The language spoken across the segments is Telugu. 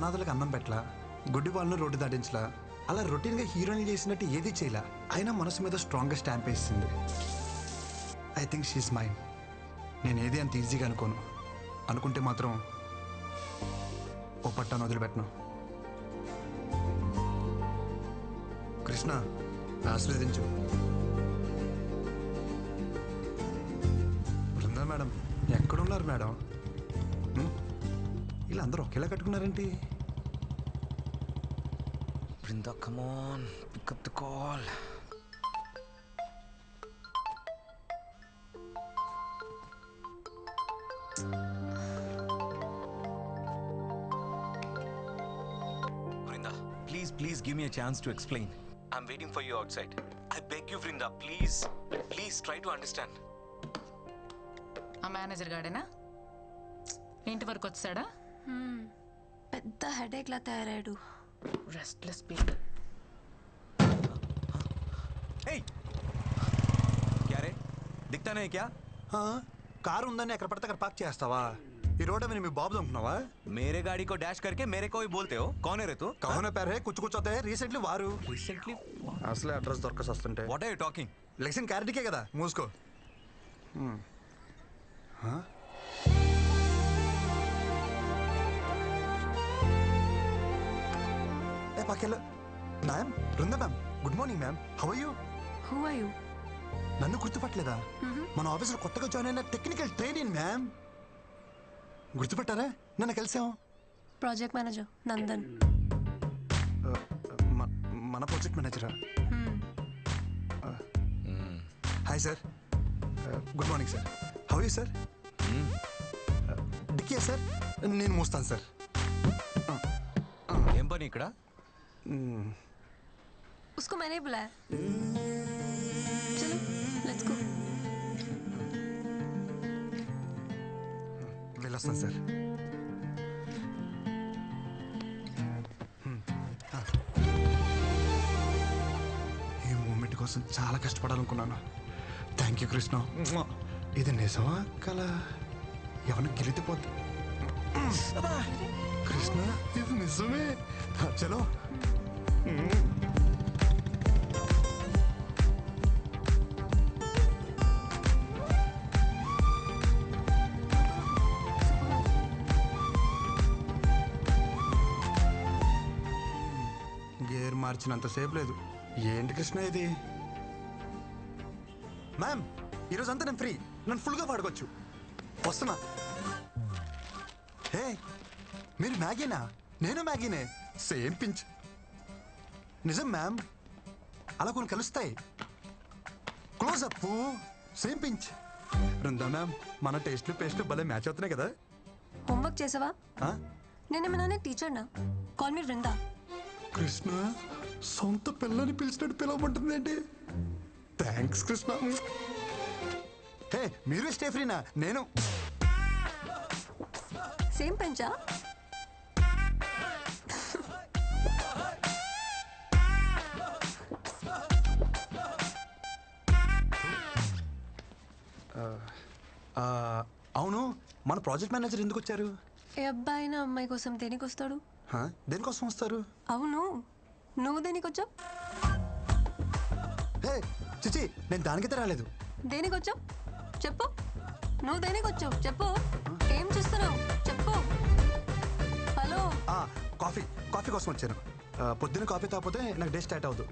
అనాథలకు అన్నం పెట్టలా గుడ్డి వాళ్ళను రోడ్డు దాటించలా అలా రొటీన్గా హీరోయిన్ చేసినట్టు ఏది చేయలా అయినా మనసు మీద స్ట్రాంగ్గా స్టాంప్ వేసింది. ఐ థింక్ షీస్ మైండ్ నేను ఏది అంత ఈజీగా అనుకోను. అనుకుంటే మాత్రం ఓ పట్టాను వదిలిపెట్టను. కృష్ణ ఆశీర్వదించు బృందా మేడం ఎక్కడున్నారు మేడం? వీళ్ళందరూ ఇలా అందరూ ఒకేలా కట్టుకున్నారేంటి? Brinda, come on. Pick up the call. Vrinda, please, please give me a chance to explain. I'm waiting for you outside. I beg you, Vrinda, please, please try to understand. ఆ మేనేజర్ గాడేనా ఇంటి వరకు వచ్చాడా పెద్ద హెడేక్ లా తయారయ్యాడు రెస్ట్లెస్ పీపుల్ Hey! क्या रे दिखता नहीं क्या ఆ, కారు ఉందని ఎక్కడ పడితే అక్కడ పార్క్ చేస్తావా ఈ రోడ్ మీద మీ బాబు అనుకున్నావా मेरे गाड़ी को डैश करके मेरे को ही बोलते हो कौन है रे तू కౌన పేరే కుచ్చు కూర్చోతే రీసెంట్లీ వారు रिसेंटली అసలే అడ్రస్ దొరకసి వస్తుంటే व्हाट आर यू टॉकिंग లెక్షన్ క్యారెట్కే కదా మూసుకో పక్కెళ్ళు ma'am Brinda ma'am good morning ma'am. How you who are you నన్ను గుర్తుపట్టలేదా? మన ఆఫీసులో కొత్తగా జాయిన్ అయిన టెక్నికల్ ట్రైనింగ్ మ్యామ్. గుర్తుపట్టారా? నన్ను కలిసాం. Project manager Nandan. మ- మన project మేనేజరా hi sir good morning sir how you sir డిక్కియా sir నేను మోస్తాను సార్ ఏం పని ఇక్కడ? उसको मैंने ही बुलाया चलो लेट्स गो వెళ్ళొస్తాను సార్ ఈ మూమెంట్ కోసం చాలా కష్టపడాలనుకున్నాను థ్యాంక్ యూ కృష్ణ ఇది నిజమా కల ఎవరిని గెలితిపోద్ది కృష్ణ ఇది నిజమే చలో గేర్ మార్చినంత సేపు లేదు. ఏంటి కృష్ణ ఇది? మ్యామ్ ఈరోజు అంతా నేను ఫ్రీ. నన్ను ఫుల్గా వాడుకోవచ్చు. వస్తున్నా. హే మీరు మ్యాగీనా? నేను మ్యాగీనే. సేమ్ పించ్ నిజం మ్యామ్ అలా కొన్ని కలుస్తాయి. క్లోజప్ సేమ్ పించ్ రుందా మ్యామ్ మన టేస్ట్లు పేస్ట్లు భలే మ్యాచ్ అవుతున్నాయి కదా. హోంవర్క్ చేసావా? ఆ? నేనేమన్నానే టీచర్నా కాల్ మీ రుందా కృష్ణ సొంత పిల్లని పిలిచినట్టు పిలవబడుతుంది ఏంటి థ్యాంక్స్ కృష్ణ. హే మీరు స్టే ఫ్రీనా నేను సేమ్ పెంచా అవును. మన ప్రాజెక్ట్ మేనేజర్ ఎందుకు వచ్చారు? ఏ అబ్బాయి నా అమ్మాయి కోసం దేనికి వస్తాడు? హా? దేనికోసం వస్తారు? అవును. నువ్వు దేనికి వచ్చావు? హే చిచి నేను దానికైతే రాలేదు. దేనికి వచ్చావు? చెప్పు. నువ్వు దేనికి వచ్చావు? చెప్పు. ఏం చేస్తున్నావు? చెప్పు. హలో. ఆ, కాఫీ కాఫీ కోసం వచ్చాను. ఆ, పొద్దున్న కాఫీ తాగిపోతే నాకు డే స్టార్ట్ అవ్వదు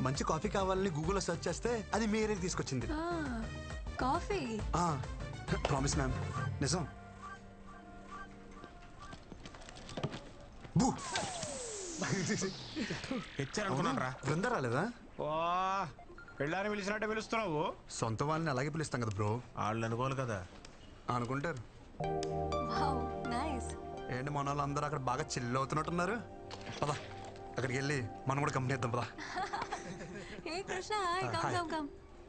మంచి కాఫీ కావాలని గూగుల్లో సెర్చ్ చేస్తే అది మీ ఏరియాకి తీసుకొచ్చింది. ఆ, కాఫీ? ప్రామిస్ మ్యామ్ నిజం బూ తెచ్చారనుకున్నాను రా బృంద రాలేదా? వా పెళ్ళాన్ని పిలిచినట్టే పిలుస్తున్నావు. సొంత వాళ్ళని అలాగే పిలుస్తాం కదా బ్రో. వాళ్ళు అనుకోవాలి కదా. అనుకుంటారు. ఏంటి మన వాళ్ళు అందరూ అక్కడ బాగా చిల్ అవుతున్నట్టున్నారు? పదా అక్కడికి వెళ్ళి మనం కూడా కంపెనీ ఇద్దాం పదా. Hey Krishna, hi, come, hi. come, come.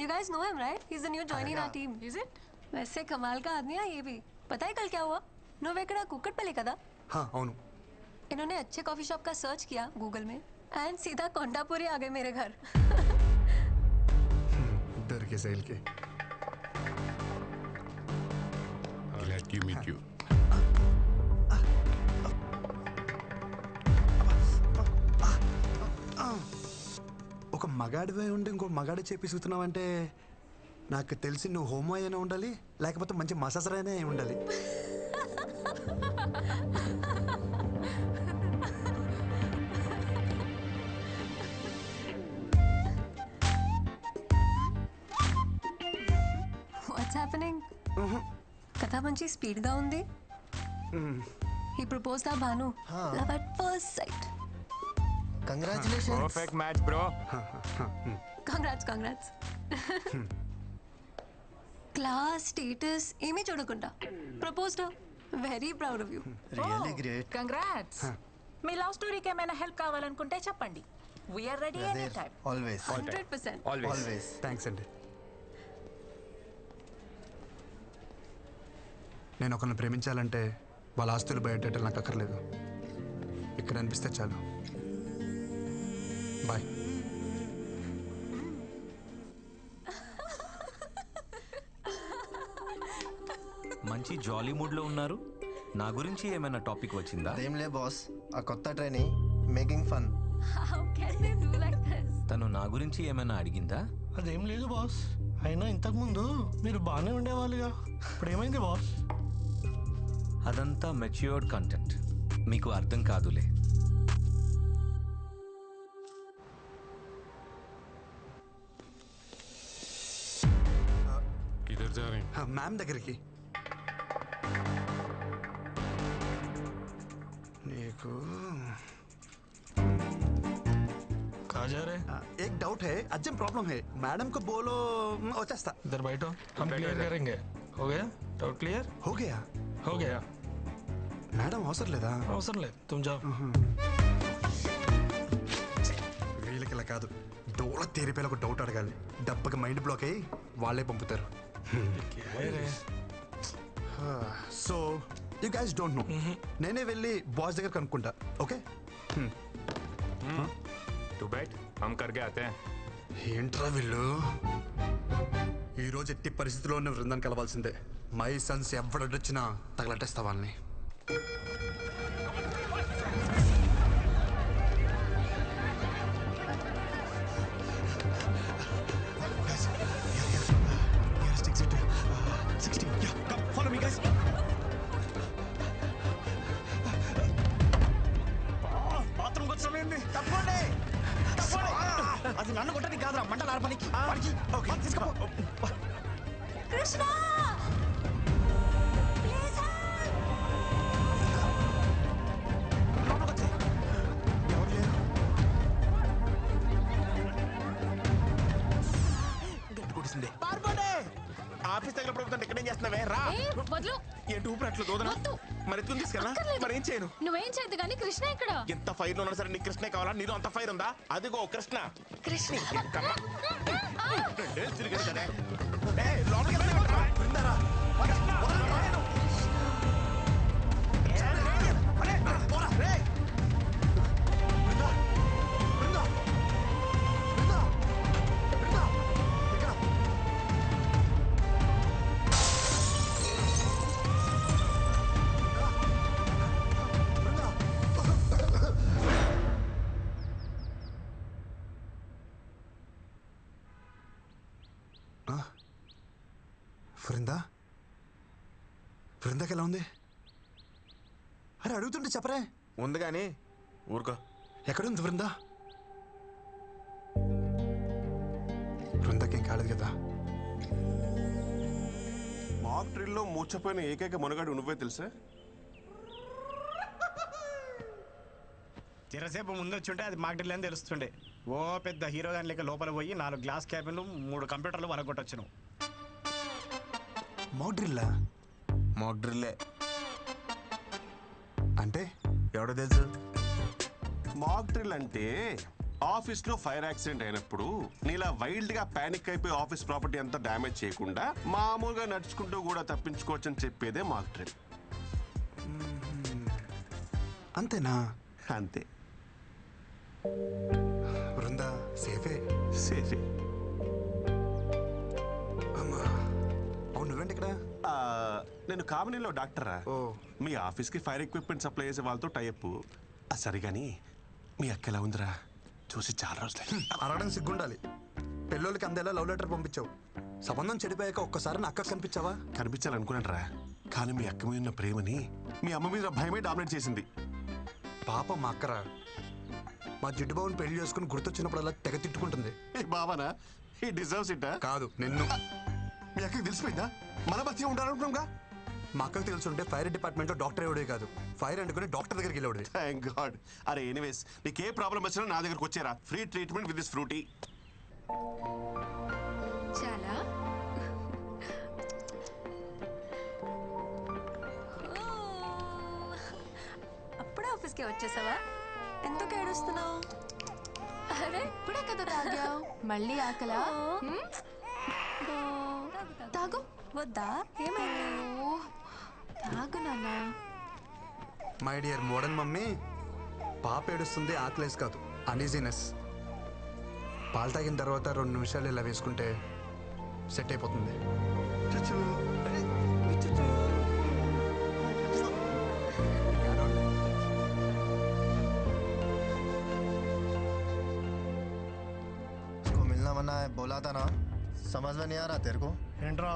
You guys know him, right? He's the new joining our team. Is it? वैसे कमाल का आदमी है ये भी। पता है कल क्या हुआ? नोवेकड़ा कुकट पे लेकर था। हाँ औनु। इन्होंने अच्छे कॉफ़ी शॉप का सर्च किया गूगल में एंड सीधा कोंडापुरी आ गए मेरे घर। हम्म, डर के सेल के। Glad to meet you. ఒక మగాడివై ఉండి ఇంకో మగాడి చేపిస్తున్నావంటే నాకు తెలిసి నువ్వు హోమో అయినా ఉండాలి లేకపోతే మంచి మసాజర్ అయినా అయి ఉండాలి. వాట్స్ హ్యాపెనింగ్ కథ మంచి స్పీడ్గా ఉంది. ఈ propose the Bhanu. Love at first sight congratulation perfect match bro congrats congrats class status ఏమీ చూడకుండా. Propose very proud of you really great congrats me love స్టోరీకి ఏమైనా హెల్ప్ కావాలనుకుంటే చెప్పండి. We are ready any time always hundred percent always thanks అండి నేను ఒకరిని ప్రేమించాలంటే వాళ్ళ ఆస్తులు బయటెట్టాలి నాకు అక్కర్లేదు. ఇక్కడ అనిపిస్తే చాలు. బాయ్ మంచి జాలీ మూడ్లో ఉన్నారు నా గురించి ఏమైనా టాపిక్ వచ్చిందా అదేంలే బాస్ ఆ కొత్త trainee making fun how can they do like this తను నా గురించి ఏమైనా అడిగిందా అదేం లేదు బాస్ అయినా ఇంతకుముందు మీరు బాగానే ఉండేవాళ్ళుగా ఇప్పుడు ఏమైంది బాస్ అదంతా మెచ్యూర్డ్ కంటెంట్ మీకు అర్థం కాదులే किधर जा रहे हैं మ్యామ్ దగ్గరికి నీకు कहा जा रहे हैं? एक डाउट है अर्जेंट प्रॉब्लम है मैडम को बोलो मैं వచ్చేస్తా इधर बैठो हम क्लियर करेंगे हो गया डाउट क्लियर हो गया हो गया మేడం అవసరం లేదా అవసరం లేదు तुम जाओ వీళ్ళకి ఇలా కాదు డోల తీరిపోయిన ఒక డౌట్ అడగాలి దెబ్బకి మైండ్ బ్లాక్ అయ్యి వాళ్ళే పంపుతారు so you guys don't know నేనే వెళ్ళి బాస్ దగ్గర కనుక్కుంటా. ఓకే టు బైట్ హమ్ కర్గే ఆతే ఏంట్రా వీళ్ళు? ఈరోజు ఎట్టి పరిస్థితిలో ఉన్న బృందాన్ని కలవాల్సిందే మై సన్స్ ఎవడొచ్చినా తగలటేస్తా వాళ్ళని. అది నన్ను కొట్టని కాదురా మంటలు ఆర్పనికి కృష్ణ! పారిపోండి! ఆఫీస్ దగ్గర ప్రభుత్వం ఇక్కడ ఏం చేస్తున్నావే? రా. వదులు. ఏంటి ఊపిరి దూదనా? వద్దు. మరి ఎత్తుకుని తీసుకెళ్ళా అక్కర్లేదు. మరి ఏం చేయను? నువ్వేం చేయద్దు కానీ కృష్ణ ఇక్కడ. ఎంత ఫైర్ ఉన్నా సరే నీకు కృష్ణే కావాలా? నీలో అంత ఫైర్ ఉందా? అదిగో కృష్ణ. కృష్ణ. రెండేళ్ళు కదా ఏయ్, లోపలికి. కృష్ణ, బృందా? బృందాకి ఎలా ఉంది? అరే అడుగుతుంటే చెప్పరే. ఉంది కానీ ఊరుకో. ఎక్కడుంది బృందా? బృందాకేం కాలేదు కదా. మాక్ డ్రిల్లో మూర్చపోయిన ఏకైక మునగాడు నువ్వే తెలుసా? చిరసేపు ముందు వచ్చి ఉంటే అది మాకు అని తెలుస్తుండే. ఓ పెద్ద హీరో గాని లేక లోపల పోయి నాలుగు గ్లాస్ క్యాబిన్లు మూడు కంప్యూటర్లు వరగొట్టొచ్చును మోడ్రిల్లా? మాక్ డ్రిల్లే అంటే ఎవడో తెలుసు? మాక్ డ్రిల్ అంటే ఆఫీస్లో ఫైర్ యాక్సిడెంట్ అయినప్పుడు నీలా వైల్డ్గా పానిక్ అయిపోయి ఆఫీస్ ప్రాపర్టీ అంతా డ్యామేజ్ చేయకుండా మామూలుగా నడుచుకుంటూ కూడా తప్పించుకోవచ్చని చెప్పేదే మాక్ డ్రిల్ అంతేనా? అంతే. బృందా సేఫే? సేఫే. నేను కామినీలో డాక్టరా. ఓ. మీ ఆఫీస్కి ఫైర్ ఎక్విప్మెంట్ సప్లై చేసే వాళ్ళతో టైప్ సరే కానీ మీ అక్క ఎలా ఉందిరా? చూసి చాలా రోజులే అరగడం సిగ్గుండాలి. పెళ్ళోళ్ళకి అందేలా లవ్ లెటర్ పంపించావు. సంబంధం చెడిపోయాక ఒక్కసారి నా అక్కకు కనిపించావా? కనిపించాలనుకున్నాను కానీ మీ అక్క మీద ఉన్న ప్రేమని మీ అమ్మ మీద భయమే డామినేట్ చేసింది. పాప మా అక్కరా. మా జిడ్డు బాబుని పెళ్ళి చేసుకుని గుర్తొచ్చినప్పుడల్లా తెగ తిట్టుకుంటుంది. ఏ బావనా? ఈ డిజర్వ్స్ ఇట్టా? కాదు నిన్ను. మీ అక్కకి తెలిసిపోయిందా? మన మధ్య ఉండాలనుకున్నాంగా? మా అక్కకు తెలుసుంటే ఫైర్ డిపార్ట్మెంట్లో డాక్టర్ ఎవడే కాదు. ఫైర్ అంటుకుని డాక్టర్ దగ్గరికి వెళ్ళేవాడే థ్యాంక్ గాడ్ అరే ఎనీవేస్ నీకు ఏ ప్రాబ్లం వచ్చినా నా దగ్గరకు వచ్చారా. Free treatment with this Frooti చాలా. అప్పుడే ఆఫీస్కి వచ్చేసావా? ఎందుకు ఏడుస్తున్నావు? అరే. ఇప్పుడే కదా తాగావు. మళ్ళీ ఆకలా? తాగు. వద్దా? ఏమైంది? నాన్న. మై డియర్ మోడన్ మమ్మీ పాప ఏడుస్తుంది ఆకలేస్ కాదు. అనీజీనెస్ పాలు తాగిన తర్వాత రెండు నిమిషాలు ఇలా వేసుకుంటే సెట్ అయిపోతుంది. బోలాతానా బోలా తనా సమజ్ నీ ఆ తెరకు ఏంట్రా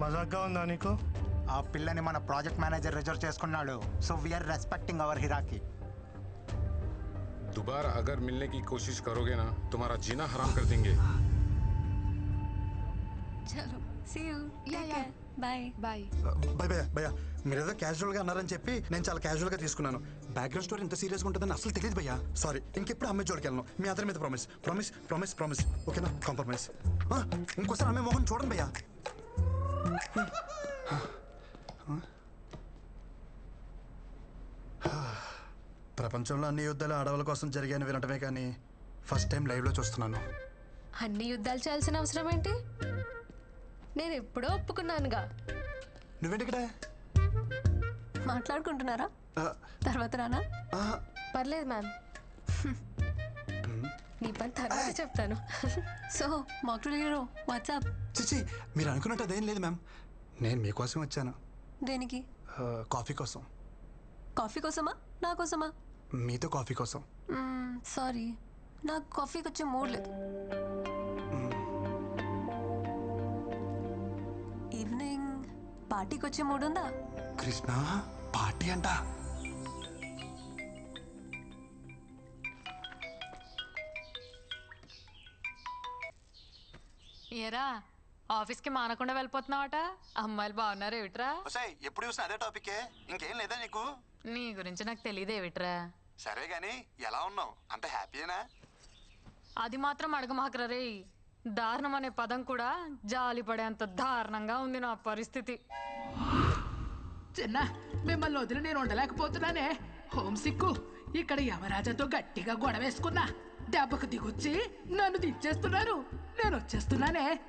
మజాగ్గా ఉందా నీకు? ఆ పిల్లని మన ప్రాజెక్ట్ మేనేజర్ రిజర్వ్ చేసుకున్నాడు so we are respecting our hierarchy दोबारा अगर मिलने की कोशिश करोगे ना तुम्हारा जीना हराम कर देंगे చలో see you Yeah, take yeah. Care bye bye భయ భయ భయ మీరేదో క్యాజువల్గా అన్నారని చెప్పి నేను చాలా క్యాజువల్గా తీసుకున్నాను బ్యాక్గ్రౌండ్ స్టోరీ ఇంత సీరియస్గా ఉంటుందని అసలు తెలియదు భయ్యా సారీ ఇంకెప్పుడు అమ్మాయి జోడికి వెళ్ళను మీ అతని మీద ప్రామిస్ ప్రామిస్ ప్రామిస్ ప్రామిస్ ఓకేనా కాంప్రమైజ్ ఇంకోసారి అమ్మాయి మొహం చూడండి భయ్యా ప్రపంచంలో అన్ని యుద్ధాలు ఆడవాళ్ళ కోసం జరిగాయని వినటమే కానీ ఫస్ట్ టైం లైవ్లో చూస్తున్నాను. అన్ని యుద్ధాలు చేయాల్సిన అవసరం ఏంటి? నేను ఎప్పుడో ఒప్పుకున్నానుగా. నువ్వేంటి ఇక్కడ మాట్లాడుకుంటున్నారా తర్వాత రానా పర్లేదు మ్యామ్. నీ పని తర్వాత చెప్తాను. So hero WhatsApp. చిచి మీరు అనుకున్నట్టు అదేం లేదు మ్యామ్. నేను మీకోసం వచ్చాను. దేనికి? కాఫీ కోసం. కాఫీ కోసమా? నా కోసమా? మీతో కాఫీ కోసం. సారీ. నాకు కాఫీకి వచ్చే మూడ్ లేదు. ఈవినింగ్ పార్టీకి వచ్చే మూడ్ ఉందా? కృష్ణ పార్టీ అంట. ఏరా ఆఫీస్కి మానకుండా వెళ్ళిపోతున్నావట? అమ్మాయిలు బాగున్నారు ఏమిట్రా? ఎప్పుడు చూసినా అదే టాపికే. ఇంకేం లేదా నీకు? నీ గురించి నాకు తెలియదు ఏమిట్రా? సరే గాని ఎలా ఉన్నావు? అంత హ్యాపీయేనా? అది మాత్రం అడగమాకరా రే దారుణం అనే పదం కూడా జాలి పడేంత దారుణంగా ఉంది నా పరిస్థితి. చిన్న మిమ్మల్ని వదిలి నేను ఉండలేకపోతున్నానే. హోమ్ సిక్కు ఇక్కడ యమరాజాతో గట్టిగా గొడవ వేసుకున్నా దెబ్బకు దిగొచ్చి నన్ను దించేస్తున్నారు. నేను వచ్చేస్తున్నానే.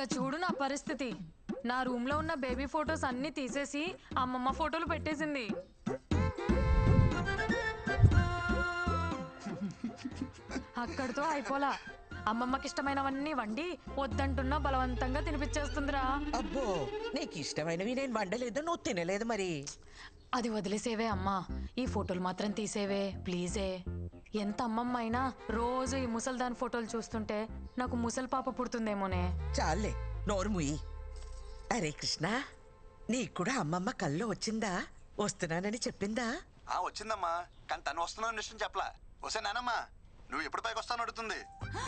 ఇక చూడు నా పరిస్థితి. నా రూమ్లో ఉన్న బేబీ ఫొటోస్ అన్ని తీసేసి అమ్మమ్మ ఫోటోలు పెట్టేసింది. అక్కడితో అయిపోలా. అమ్మమ్మకి ఇష్టమైనవన్నీ వండి వద్దంటున్నా బలవంతంగా తినిపించేస్తుందిరా. అబ్బో నీకు ఇష్టమైనవి నేను వండలేదు నువ్వు తినలేదు మరి. అది వదిలేసేవే అమ్మా. ఈ ఫోటోలు మాత్రం తీసేవే ప్లీజే ఎంత అమ్మమ్మ అయినా రోజు ఈ ముసల్దాన్ ఫోటోలు చూస్తుంటే నాకు ముసలి పాప పుడుతుందేమోనే. చాలే నోరు ముయ్యి అరే కృష్ణ నీకు కూడా అమ్మమ్మ కళ్ళు వచ్చిందా? వస్తున్నానని చెప్పిందా? ఆ వచ్చిందమ్మా. కానీ తను వస్తున్నావు విషయం చెప్పలా. వస్తే నానమ్మా నువ్వు ఎప్పుడు పైకి వస్తాను అడుగుతుంది.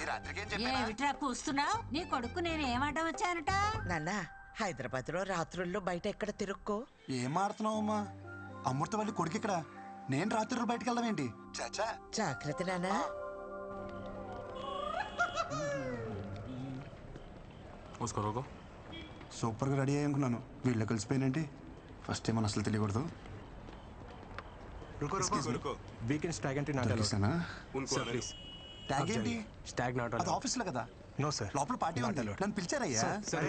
ఈ రాత్రికి ఏం ఏమిట్రా కూస్తున్నావు? నీ కొడుకు నేను ఏమాట వచ్చానట? నాన్న హైదరాబాద్లో రాత్రుల్లో బయట ఎక్కడ తిరుక్కో? ఏం ఆడుతున్నావమ్మా? అమృతవల్లి కొడుకు ఇక్కడ నేను రాత్రులు బయటకు వెళ్దాం ఏంటి? చాచా. జాగ్రత్త నానా మోసుకో రోగో సూపర్గా రెడీ అయ్యనుకున్నాను వీళ్ళు కలిసిపోయినంటే ఫస్ట్ టైం మనం అసలు తెలియకూడదు. వీకెండ్ స్టాగ్ స్టాగ్ ఆఫీస్లో కదా. నో సార్ లోపల పార్టీ ఉంది నన్ను పిలిచారయ్యా? సరే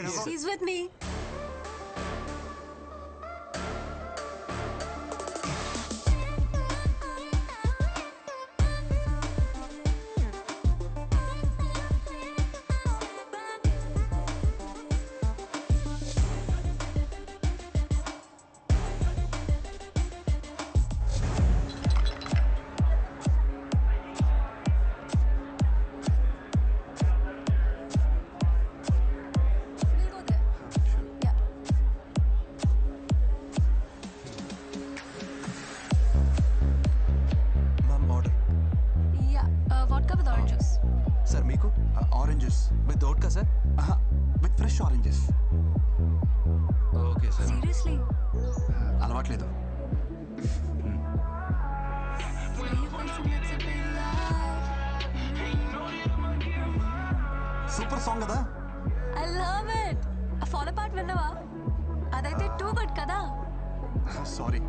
ఆరెంజెస్ ఓకే సార్ సీరియస్లీ అలవాట్లేదు సూపర్ సాంగ్ కదా? ఐ లవ్ ఇట్ ఆ ఫాలో పార్ట్ విన్నావా? అదైతే టూ గుడ్ కదా? సారీ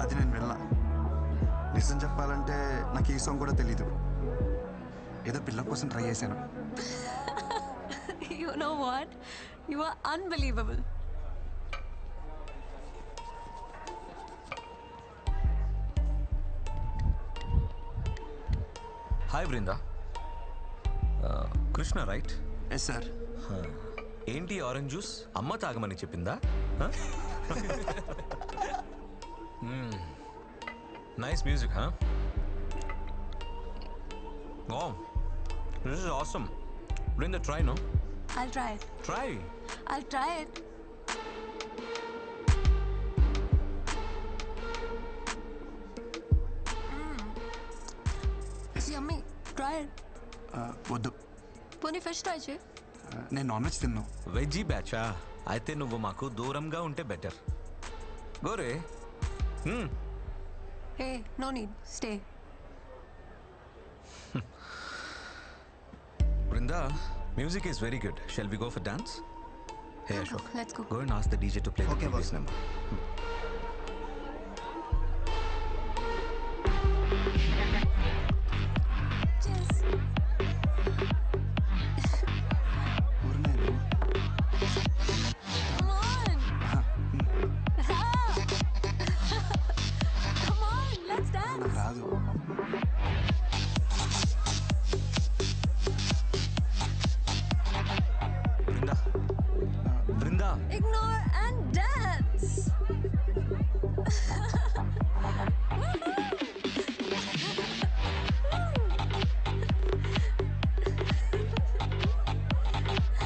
అది నేను వెళ్ళా నిజం చెప్పాలంటే నాకు ఈ సాంగ్ కూడా తెలీదు. ఏదో పిల్ల కోసం ట్రై చేశాను. You know what you are unbelievable hi Brinda Krishna right yes sir ఏంటి ఆరెంజ్ జ్యూస్ అమ్మ తాగమని చెప్పిందా? నైస్ మ్యూజిక్ హా ఓ this is awesome Brinda try no I'll try it. Try I'll try it. Mm. Yummy. Try it. వద్దు పోనీ ఫిష్ ట్రై చేయి నేను నాన్ వెజ్ తిన్నాను వెజ్జీ బ్యాచా అయితే నువ్వు మాకు దూరంగా ఉంటే better Gore. Hey no need stay Brinda, music is very good. Shall we go for dance? Hey Ashok, Let's go. go and ask the DJ to play the previous number. Hmm.